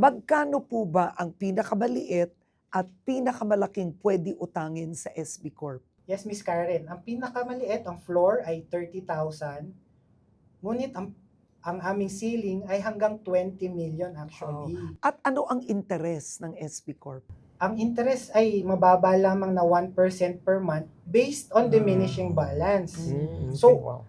Magkano po ba ang pinakamaliit at pinakamalaking pwede utangin sa SB Corp? Yes, Miss Karen. Ang pinakamaliit, ang floor ay 30,000. Ngunit ang ang aming ceiling ay hanggang 20 million actually. At ano ang interes ng SB Corp? Ang interest ay mababa lamang na 1% per month based on diminishing balance. Mm, So, okay, wow.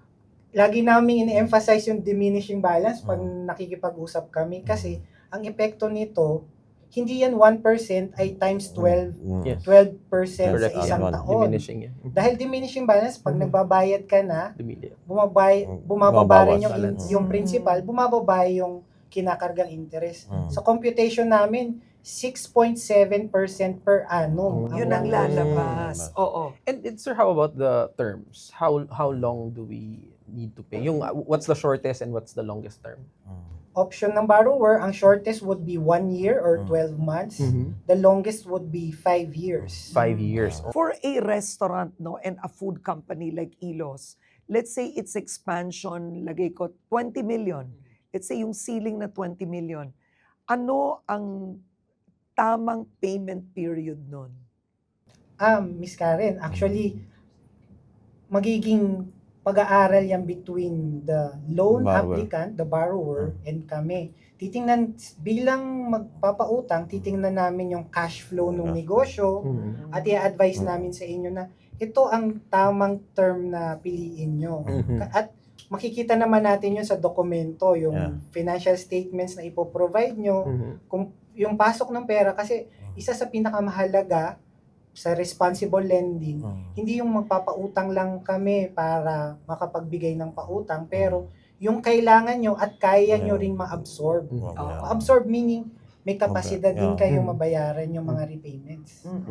Lagi namin ini-emphasize yung diminishing balance pag Mm. nakikipag-usap kami kasi ang epekto nito, hindi yan 1% ay times 12, Mm. Yes. 12% Correct. sa isang taon. Diminishing yan. Dahil diminishing balance, pag Mhm. nagbabayad ka na, bumabay, Mm, bumababa rin yung, yung principal, bumababa yung kinakargang interest. Mm. Sa computation namin, 6.7% per annum. Mm. Yun ang lalabas. Oo. And, and sir, how about the terms? How how long do we need to pay? Yung uh, what's the shortest and what's the longest term? Mm. Option ng borrower, ang shortest would be 1 year or Mm. 12 months. The longest would be 5 years. Five years. For a restaurant no and a food company like Ilos, let's say its expansion, lagay ko 20 million. Let's say yung ceiling na 20 million. Ano ang tamang payment period nun? Ah, Miss Karen, actually, magiging pag-aaral yan between the loan Borrower. applicant, the borrower, and kami. Titingnan, bilang magpapautang, titingnan namin yung cash flow ng Yeah. negosyo Mhm. at i-advise Mm. namin sa inyo na ito ang tamang term na piliin nyo. Mhm. At makikita naman natin yun sa dokumento, yung Yeah. financial statements na ipoprovide nyo, Mhm. yung pasok ng pera kasi isa sa pinakamahalaga sa responsible lending, Mm. hindi yung magpapautang lang kami para makapagbigay ng pautang, pero yung kailangan nyo at kaya nyo Yeah. ring ma-absorb. Mhm. Oo. Ma-absorb meaning may kapasidad din Yeah. kayo Mm. mabayaran yung mga repayments. Mm.